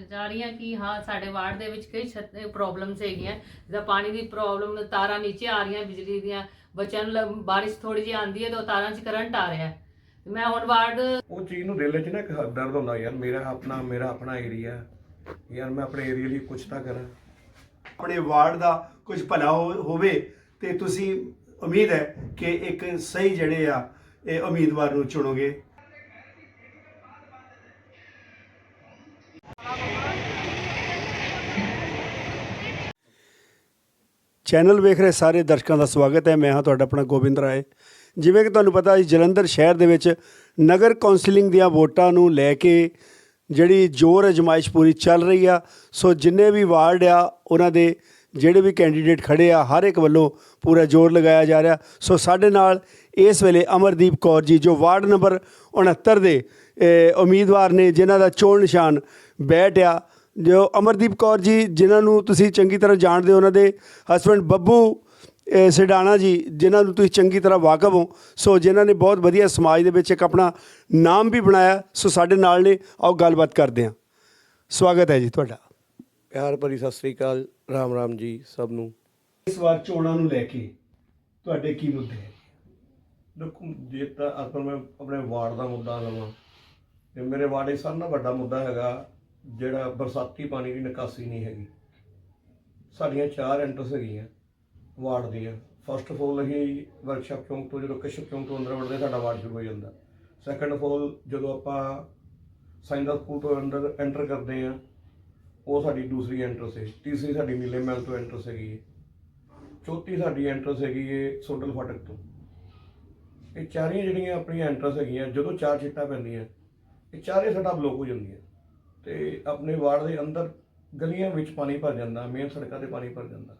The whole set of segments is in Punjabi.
ਜਾ ਰਹੀਆਂ ਕਿ ਹਾਂ ਸਾਡੇ ਵਾਰਡ ਦੇ ਵਿੱਚ ਕਈ ਪ੍ਰੋਬਲਮਸ ਹੈਗੀਆਂ। ਜਿੱਦਾਂ ਪਾਣੀ ਦੀ ਪ੍ਰੋਬਲਮ ਤਾਰਾਂ ਨੀਚੇ ਆ ਰਹੀਆਂ ਬਿਜਲੀ ਦੀਆਂ। ਬੱਚਿਆਂ ਨੂੰ ਬਾਰਿਸ਼ ਥੋੜੀ ਜਿਹੀ ਆਂਦੀ ਹੈ ਤਾਂ ਤਾਰਾਂ 'ਚ ਕਰੰਟ ਆ ਰਿਹਾ। ਹੈ ਮੈਂ ਹੁਣ ਵਾਰਡ ਉਹ ਚੀਜ਼ ਨੂੰ ਦਿਲ 'ਚ ਨਾ ਇੱਕ ਦਰਦ ਹੁੰਦਾ ਯਾਰ ਮੇਰਾ ਆਪਣਾ ਮੇਰਾ ਆਪਣਾ ਏਰੀਆ ਯਾਰ ਮੈਂ ਆਪਣੇ ਏਰੀਆ ਲਈ ਕੁਝ ਤਾਂ ਕਰਾਂ। ਆਪਣੇ ਵਾਰਡ ਦਾ ਕੁਝ ਭਲਾ ਹੋਵੇ ਤੇ ਤੁਸੀਂ ਉਮੀਦ ਹੈ ਕਿ ਇੱਕ ਸਹੀ ਜਿਹੜੇ ਆ ਇਹ ਉਮੀਦਵਾਰ ਨੂੰ ਚੁਣੋਗੇ। ਚੈਨਲ ਵੇਖ ਰਹੇ ਸਾਰੇ ਦਰਸ਼ਕਾਂ ਦਾ ਸਵਾਗਤ ਹੈ। ਮੈਂ ਹਾਂ ਤੁਹਾਡਾ ਆਪਣਾ ਗੋਬਿੰਦ ਰਾਏ। ਜਿਵੇਂ ਕਿ ਤੁਹਾਨੂੰ ਪਤਾ ਹੈ ਜਲੰਧਰ ਸ਼ਹਿਰ ਦੇ ਵਿੱਚ ਨਗਰ ਕੌਂਸਲਿੰਗ ਦੀਆਂ ਵੋਟਾਂ ਨੂੰ ਲੈ ਕੇ ਜਿਹੜੀ ਜ਼ੋਰ ਅਜਮਾਇਸ਼ ਪੂਰੀ ਚੱਲ ਰਹੀ ਆ। ਸੋ ਜਿੰਨੇ ਵੀ ਵਾਰਡ ਆ, ਉਹਨਾਂ ਦੇ ਜਿਹੜੇ ਵੀ ਕੈਂਡੀਡੇਟ ਖੜੇ ਆ, ਹਰ ਇੱਕ ਵੱਲੋਂ ਪੂਰਾ ਜ਼ੋਰ ਲਗਾਇਆ ਜਾ ਰਿਹਾ। ਸੋ ਸਾਡੇ ਨਾਲ ਇਸ ਵੇਲੇ ਅਮਰਦੀਪ ਕੌਰ ਜੀ, ਜੋ ਵਾਰਡ ਨੰਬਰ 69 ਦੇ ਉਮੀਦਵਾਰ ਨੇ, ਜਿਨ੍ਹਾਂ ਦਾ ਚੋਣ ਨਿਸ਼ਾਨ ਬੈਠ ਆ। ਜੋ ਅਮਰਦੀਪ ਕੌਰ ਜੀ ਜਿਨ੍ਹਾਂ ਨੂੰ ਤੁਸੀਂ ਚੰਗੀ ਤਰ੍ਹਾਂ ਜਾਣਦੇ ਹੋ ਉਹਨਾਂ ਦੇ ਹਸਬੰਡ ਬੱਬੂ ਸਿਡਾਣਾ ਜੀ ਜਿਨ੍ਹਾਂ ਨੂੰ ਤੁਸੀਂ ਚੰਗੀ ਤਰ੍ਹਾਂ ਵਾਕਫ ਹੋ ਸੋ ਜਿਨ੍ਹਾਂ ਨੇ ਬਹੁਤ ਵਧੀਆ ਸਮਾਜ ਦੇ ਵਿੱਚ ਇੱਕ ਆਪਣਾ ਨਾਮ ਵੀ ਬਣਾਇਆ ਸੋ ਸਾਡੇ ਨਾਲ ਨੇ ਆਓ ਗੱਲਬਾਤ ਕਰਦੇ ਹਾਂ। ਸਵਾਗਤ ਹੈ ਜੀ ਤੁਹਾਡਾ। ਪਿਆਰ ਭਰੀ ਸਤਿ ਸ੍ਰੀ ਅਕਾਲ ਰਾਮ ਰਾਮ ਜੀ ਸਭ ਨੂੰ। ਇਸ ਵਾਰ ਚੋਣਾਂ ਨੂੰ ਲੈ ਕੇ ਤੁਹਾਡੇ ਕੀ ਮੁੱਦੇ ਹੈ? ਦੇਖੋ ਜੇ ਤਾਂ ਆਪਾਂ ਮੈਂ ਆਪਣੇ ਵਾਰਡ ਦਾ ਮੁੱਦਾ ਲਵਾਂ ਤੇ ਮੇਰੇ ਵਾਰਡ ਸਾਰਿਆਂ ਨਾਲੋਂ ਵੱਡਾ ਮੁੱਦਾ ਹੈਗਾ ਜਿਹੜਾ ਬਰਸਾਤੀ ਪਾਣੀ ਦੀ ਨਿਕਾਸੀ ਨਹੀਂ ਹੈਗੀ। ਸਾਡੀਆਂ ਚਾਰ ਐਂਟਰਸ ਹੈਗੀਆਂ, ਵਾਰਡ ਦੀਆਂ। ਫਸਟ ਫੋਲ ਅਸੀਂ ਵਰਕਸ਼ਾਪ ਚੌਂਕ ਤੋਂ ਜਦੋਂ ਕਸ਼ਪ ਚੌਂਕ ਤੋਂ ਅੰਦਰ ਵੜਦੇ ਸਾਡਾ ਵਾਰਡ ਸ਼ੁਰੂ ਹੋ ਜਾਂਦਾ। ਸੈਕੰਡ ਫੋਲ ਜਦੋਂ ਆਪਾਂ ਸਾਇੰਦਾ ਸਕੂਲ ਤੋਂ ਅੰਦਰ ਐਂਟਰ ਕਰਦੇ ਆ ਉਹ ਸਾਡੀ ਦੂਸਰੀ ਐਂਟਰਸ ਹੈ। ਤੀਸਰੀ ਸਾਡੀ ਨੀਲੇ ਮਹਿਲ ਤੋਂ ਐਂਟਰਸ ਹੈਗੀ ਹੈ। ਚੌਥੀ ਸਾਡੀ ਐਂਟਰਸ ਹੈਗੀ ਹੈ ਸੋਡਲ ਫਾਟਕ ਤੋਂ। ਇਹ ਚਾਰੀਆਂ ਜਿਹੜੀਆਂ ਆਪਣੀਆਂ ਐਂਟਰਸ ਹੈਗੀਆਂ, ਜਦੋਂ ਚਾਰ ਛਿੱਟਾਂ ਪੈਂਦੀਆਂ, ਇਹ ਚਾਰੇ ਸਾਡਾ ਬਲੌਕ ਹੋ ਜਾਂਦੀਆਂ। ਤੇ ਆਪਣੇ ਵਾਰਡ ਦੇ ਅੰਦਰ ਗਲੀਆਂ ਵਿੱਚ ਪਾਣੀ ਭਰ ਜਾਂਦਾ ਮੇਨ ਸੜਕਾਂ ਤੇ ਪਾਣੀ ਭਰ ਜਾਂਦਾ।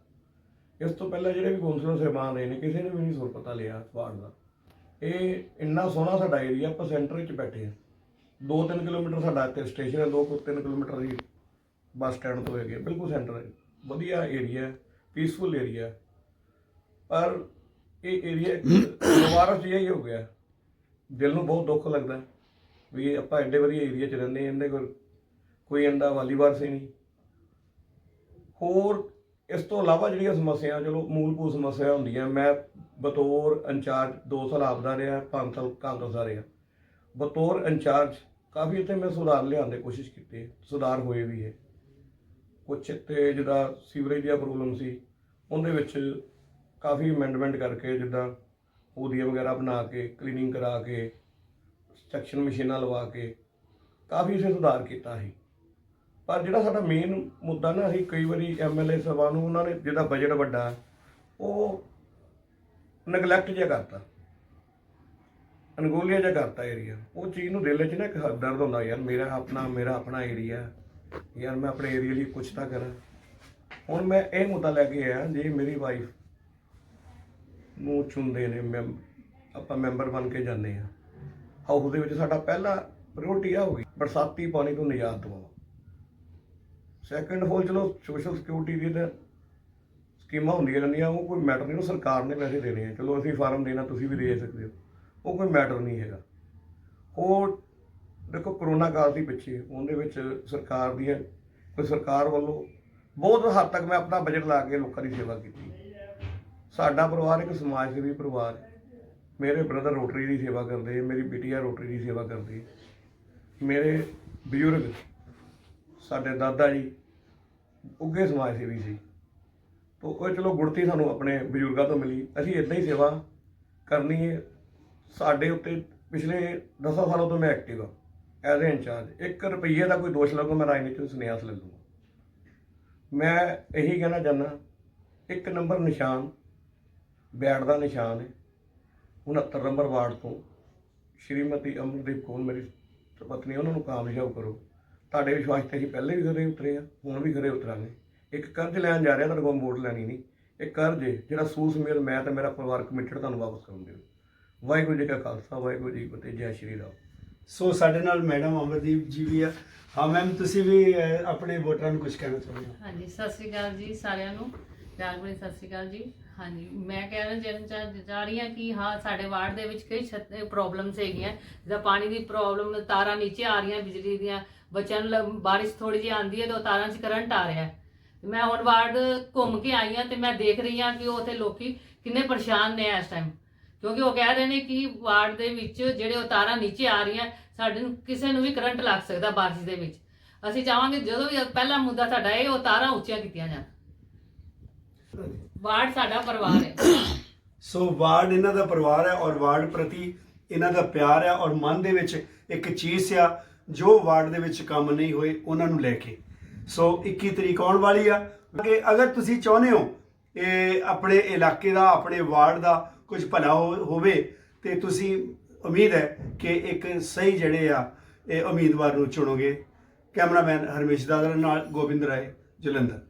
ਇਸ ਤੋਂ ਪਹਿਲਾਂ ਜਿਹੜੇ ਵੀ ਕੌਂਸਲਰ ਸਾਹਿਬਾਨ ਰਹੇ ਨੇ ਕਿਸੇ ਨੇ ਵੀ ਨਹੀਂ ਸੁਰ ਪਤਾ ਲਿਆ ਵਾਰਡ ਦਾ। ਇਹ ਇੰਨਾ ਸੋਹਣਾ ਸਾਡਾ ਏਰੀਆ ਆਪਾਂ ਸੈਂਟਰ ਵਿੱਚ ਬੈਠੇ ਹਾਂ। 2-3 ਕਿਲੋਮੀਟਰ ਸਾਡਾ ਇੱਥੇ ਸਟੇਸ਼ਨ ਹੈ 2-3 ਕਿਲੋਮੀਟਰ ਦੀ ਬੱਸ ਸਟੈਂਡ ਤੋਂ ਹੈਗੇ ਬਿਲਕੁਲ ਸੈਂਟਰ ਹੈ। ਵਧੀਆ ਏਰੀਆ ਪੀਸਫੁਲ ਏਰੀਆ ਪਰ ਇਹ ਏਰੀਆ ਦੁਬਾਰਾ ਜਿਹਾ ਹੀ ਹੋ ਗਿਆ। ਦਿਲ ਨੂੰ ਬਹੁਤ ਦੁੱਖ ਲੱਗਦਾ ਵੀ ਆਪਾਂ ਐਡੇ ਵਧੀਆ ਏਰੀਆ 'ਚ ਰਹਿੰਦੇ ਹਾਂ, ਇਹਦੇ ਕੋਲ ਕੋਈ ਇਹਦਾ ਵਾਲੀਵਾਰ ਸੀ ਨਹੀਂ। ਹੋਰ ਇਸ ਤੋਂ ਇਲਾਵਾ ਜਿਹੜੀਆਂ ਸਮੱਸਿਆਵਾਂ, ਚਲੋ ਮੂਲਭੂਤ ਸਮੱਸਿਆ ਹੁੰਦੀਆਂ, ਮੈਂ ਬਤੌਰ ਇੰਚਾਰਜ 2 ਸਾਲ ਆਪਦਾ ਰਿਹਾ 5 ਸਾਲ ਕਾਂਗਰਸ ਦਾ ਰਿਹਾ। ਬਤੌਰ ਇੰਚਾਰਜ ਕਾਫੀ ਇੱਥੇ ਮੈਂ ਸੁਧਾਰ ਲਿਆਉਣ ਦੀ ਕੋਸ਼ਿਸ਼ ਕੀਤੀ ਹੈ। ਸੁਧਾਰ ਹੋਏ ਵੀ ਹੈ। ਕੁਛ ਇੱਥੇ ਜਿਹਦਾ ਸੀਵਰੇਜ ਦੀਆਂ ਪ੍ਰੋਬਲਮ ਸੀ, ਉਹਦੇ ਵਿੱਚ ਕਾਫੀ ਅਮੈਂਡਮੈਂਟ ਕਰਕੇ ਜਿੱਦਾਂ ਪੌਦੀਆਂ ਵਗੈਰਾ ਬਣਾ ਕੇ ਕਲੀਨਿੰਗ ਕਰਾ ਕੇ ਸੈਕਸ਼ਨ ਮਸ਼ੀਨਾਂ ਲਵਾ ਕੇ, ਕਾਫੀ ਇਸੇ ਸੁਧਾਰ ਕੀਤਾ ਸੀ। ਪਰ ਜਿਹੜਾ ਸਾਡਾ ਮੇਨ ਮੁੱਦਾ ਨਾ, ਅਸੀਂ ਕਈ ਵਾਰੀ ਐਮਐਲਏ ਸਾਹਿਬਾਨ ਨੂੰ, ਉਹਨਾਂ ਨੇ ਜਿਹਦਾ ਬਜਟ ਵੱਡਾ, ਉਹ ਨਗਲੈਕਟ ਜਿਹਾ ਕਰਤਾ। ਅਨਗੋਲੀਆ ਜਿਹਾ ਕਰਤਾ ਏਰੀਆ ਉਹ ਚੀਜ਼ ਨੂੰ ਦਿਲ 'ਚ ਨਾ ਇੱਕ ਦਰਦ ਹੁੰਦਾ, ਯਾਰ ਮੇਰਾ ਆਪਣਾ ਮੇਰਾ ਆਪਣਾ ਏਰੀਆ ਯਾਰ ਮੈਂ ਆਪਣੇ ਏਰੀਆ ਲਈ ਕੁਝ ਤਾਂ ਕਰਾਂ। ਹੁਣ ਮੈਂ ਇਹ ਮੁੱਦਾ ਲੈ ਕੇ ਆਇਆ, ਜੇ ਮੇਰੀ ਵਾਈਫ ਨੂੰ ਚੁਣਦੇ ਨੇ ਮੈਂ ਆਪਾਂ ਮੈਂਬਰ ਬਣ ਕੇ ਜਾਂਦੇ ਆ ਹਾਊਸ ਦੇ ਵਿੱਚ ਸਾਡਾ ਪਹਿਲਾ ਪ੍ਰਾਇੋਰਟੀ ਆ ਹੋਗੀ ਬਰਸਾਤੀ ਪਾਣੀ ਤੋਂ ਨਿਜਾਤ ਦਿਵਾਓ। ਸੈਕੰਡ ਹੋਲ ਚਲੋ ਸੋਸ਼ਲ ਸਿਕਿਉਰਿਟੀ ਦੀ ਤਾਂ ਸਕੀਮਾਂ ਹੁੰਦੀਆਂ ਰਹਿੰਦੀਆਂ, ਉਹ ਕੋਈ ਮੈਟਰ ਨਹੀਂ, ਉਹ ਸਰਕਾਰ ਨੇ ਪੈਸੇ ਦੇਣੇ ਆ। ਚਲੋ, ਅਸੀਂ ਫਾਰਮ ਦੇਣਾ, ਤੁਸੀਂ ਵੀ ਦੇ ਸਕਦੇ ਹੋ। ਉਹ ਕੋਈ ਮੈਟਰ ਨਹੀਂ ਹੈਗਾ। ਉਹ ਦੇਖੋ, ਕਰੋਨਾ ਕਾਲ ਦੀ ਪਿੱਛੇ, ਉਹਦੇ ਵਿੱਚ ਸਰਕਾਰ ਦੀ ਕੋਈ ਸਰਕਾਰ ਵੱਲੋਂ ਬਹੁਤ ਹੱਦ ਤੱਕ ਮੈਂ ਆਪਣਾ ਬਜਟ ਲਾ ਕੇ ਲੋਕਾਂ ਦੀ ਸੇਵਾ ਕੀਤੀ। ਸਾਡਾ ਪਰਿਵਾਰ ਇੱਕ ਸਮਾਜ ਸੇਵੀ ਪਰਿਵਾਰ ਹੈ। ਮੇਰੇ ਬ੍ਰਦਰ ਰੋਟਰੀ ਦੀ ਸੇਵਾ ਕਰਦੇ, ਮੇਰੀ ਬਿਟੀਆ ਰੋਟਰੀ ਦੀ ਸੇਵਾ ਕਰਦੀ। ਮੇਰੇ ਬਜ਼ੁਰਗ ਸਾਡੇ ਦਾਦਾ ਜੀ ਉੱਗੇ ਸਮਾਜ ਸੇਵੀ ਸੀ। ਤੋ ਉਹ ਚਲੋ ਗੁੜਤੀ ਸਾਨੂੰ ਆਪਣੇ ਬਜ਼ੁਰਗਾਂ ਤੋਂ ਮਿਲੀ। ਅਸੀਂ ਇਦਾਂ ਹੀ ਸੇਵਾ ਕਰਨੀ ਹੈ ਸਾਡੇ ਉੱਤੇ ਪਿਛਲੇ 10 ਸਾਲਾਂ ਤੋਂ ਮੈਂ ਐਕਟਿਵ ਹਾਂ ਐਜ਼ ਐ ਇੰਚਾਰਜ 1 ਰੁਪਈਏ ਦਾ ਕੋਈ ਦੋਸ਼ ਲੱਗੋ, ਮੈਂ ਰਾਜਨੀਤੀ ਨੂੰ ਸੰਨਿਆਸ ਲੈ ਲੂੰਗਾ ਮੈਂ ਇਹੀ ਕਹਿਣਾ ਚਾਹੁੰਦਾ, ਇੱਕ ਨੰਬਰ ਨਿਸ਼ਾਨ, ਬੈਟ ਦਾ ਨਿਸ਼ਾਨ ਹੈ 69 ਨੰਬਰ ਵਾਰਡ ਤੋਂ ਸ਼੍ਰੀਮਤੀ ਅਮਰਦੀਪ ਕੌਰ, ਮੇਰੀ ਪਤਨੀ, ਉਹਨਾਂ ਨੂੰ ਕਾਮਯਾਬ ਕਰੋ। ਤੁਹਾਡੇ ਵਿਸ਼ਵਾਸ ਤੇ ਅਸੀਂ ਪਹਿਲੇ ਵੀ ਖਰੇ ਉਤਰੇ ਆ ਹੁਣ ਵੀ ਖਰੇ ਉਤਰਾਂਗੇ। ਇੱਕ ਕਰਜ਼ ਲੈਣ ਜਾ ਰਿਹਾ ਤੁਹਾਡੇ ਕੋਲ ਵੋਟ ਲੈਣੀ ਨਹੀਂ। ਇਹ ਕਰਜ਼ ਜਿਹੜਾ ਸੂਸ ਮੇਲ ਮੈਂ ਤੇ ਮੇਰਾ ਪਰਿਵਾਰ ਕਮਿਟਡ ਤੁਹਾਨੂੰ ਵਾਪਸ ਕਰਨ ਦਿਓ। ਵਾਹਿਗੁਰੂ ਜੀ ਕਾ ਖਾਲਸਾ ਵਾਹਿਗੁਰੂ ਜੀ ਕੀ ਫਤਿਹ ਜੈ ਸ਼੍ਰੀ ਰਾਮ। ਸੋ ਸਾਡੇ ਨਾਲ ਮੈਡਮ ਅਮਰਦੀਪ ਜੀ ਵੀ ਆ। ਹਾਂ ਮੈਮ ਤੁਸੀਂ ਵੀ ਅਹ, ਆਪਣੇ ਵੋਟਰਾਂ ਨੂੰ ਕੁਝ ਕਹਿਣਾ ਚਾਹੁੰਦੇ ਹੋ ਹਾਂਜੀ ਸਤਿ ਸ੍ਰੀ ਅਕਾਲ ਜੀ ਸਾਰਿਆਂ ਨੂੰ। ਪਿਆਰ ਭਰੀ ਸਤਿ ਸ੍ਰੀ ਅਕਾਲ ਜੀ। ਹਾਂਜੀ ਮੈਂ ਕਹਿਣਾ ਚਾਹੁੰਦਾ ਜਾ ਰਹੀ ਹਾਂ ਕਿ ਹਾਂ ਸਾਡੇ ਵਾਰਡ ਦੇ ਵਿੱਚ ਕਈ ਪ੍ਰੋਬਲਮਸ ਹੈਗੀਆਂ। ਜਿੱਦਾਂ ਪਾਣੀ ਦੀ ਪ੍ਰੋਬਲਮ ਤਾਰਾਂ ਨੀਚੇ ਆ ਰਹੀਆਂ ਬਿਜਲੀ ਦੀਆਂ। ਬੱਚਿਆਂ ਨੂੰ ਲ- ਬਾਰਿਸ਼ ਥੋੜੀ ਜਿਹੀ ਆਂਦੀ ਹੈ ਤਾਂ ਤਾਰਾਂ 'ਚ ਕਰੰਟ ਆ ਰਿਹਾ ਹੈ। ਮੈਂ ਹੁਣ ਵਾਰਡ ਘੁੰਮ ਕੇ ਆਈ ਹਾਂ ਤੇ ਮੈਂ ਦੇਖ ਰਹੀ ਹਾਂ ਕਿ ਉੱਥੇ ਲੋਕੀ ਕਿੰਨੇ ਪਰੇਸ਼ਾਨ ਨੇ ਇਸ ਟਾਈਮ ਕਿਉਂਕਿ ਉਹ ਕਹਿ ਰਹੇ ਨੇ ਕਿ ਵਾਰਡ ਦੇ ਵਿੱਚ ਜਿਹੜੇ ਉਹ ਤਾਰਾਂ ਨੀਚੇ ਆ ਰਹੀਆਂ, ਸਾਡੇ ਨੂੰ ਕਿਸੇ ਨੂੰ ਵੀ ਕਰੰਟ ਲੱਗ ਸਕਦਾ ਬਾਰਿਸ਼ ਦੇ ਵਿੱਚ। ਅਸੀਂ ਚਾਹਾਂਗੇ ਜਦੋਂ ਵੀ ਪਹਿਲਾ ਮੁੱਦਾ ਸਾਡਾ ਇਹ, ਉਹ ਤਾਰਾਂ ਉੱਚੀਆਂ ਕੀਤੀਆਂ ਜਾਣ। ਵਾਰਡ ਸਾਡਾ ਪਰਿਵਾਰ ਹੈ। ਸੋ ਵਾਰਡ ਇਹਨਾਂ ਦਾ ਪਰਿਵਾਰ ਹੈ ਔਰ ਵਾਰਡ ਪ੍ਰਤੀ ਇਹਨਾਂ ਦਾ ਪਿਆਰ ਹੈ ਔਰ ਮਨ ਦੇ ਵਿੱਚ ਇੱਕ ਚੀਜ਼ ਆ ਜੋ ਵਾਰਡ ਦੇ ਵਿੱਚ ਕੰਮ ਨਹੀਂ ਹੋਏ, ਉਹਨਾਂ ਨੂੰ ਲੈ ਕੇ। ਸੋ 21 ਤਰੀਕ ਆਉਣ ਵਾਲੀ ਆ। ਕਿ ਅਗਰ ਤੁਸੀਂ ਚਾਹੁੰਦੇ ਹੋ, ਇਹ ਆਪਣੇ ਇਲਾਕੇ ਦਾ, ਆਪਣੇ ਵਾਰਡ ਦਾ ਕੁਝ ਭਲਾ ਹੋ- ਹੋਵੇ, ਤੇ ਤੁਸੀਂ ਉਮੀਦ ਹੈ ਕਿ ਇੱਕ ਸਹੀ ਜਿਹੜੇ ਆ, ਇਹ ਉਮੀਦਵਾਰ ਨੂੰ ਚੁਣੋਗੇ। ਕੈਮਰਾਮੈਨ ਹਰਮੇਸ਼ ਦਾਦਰਾ ਨਾਲ ਗੋਬਿੰਦ ਰਾਏ, ਜਲੰਧਰ।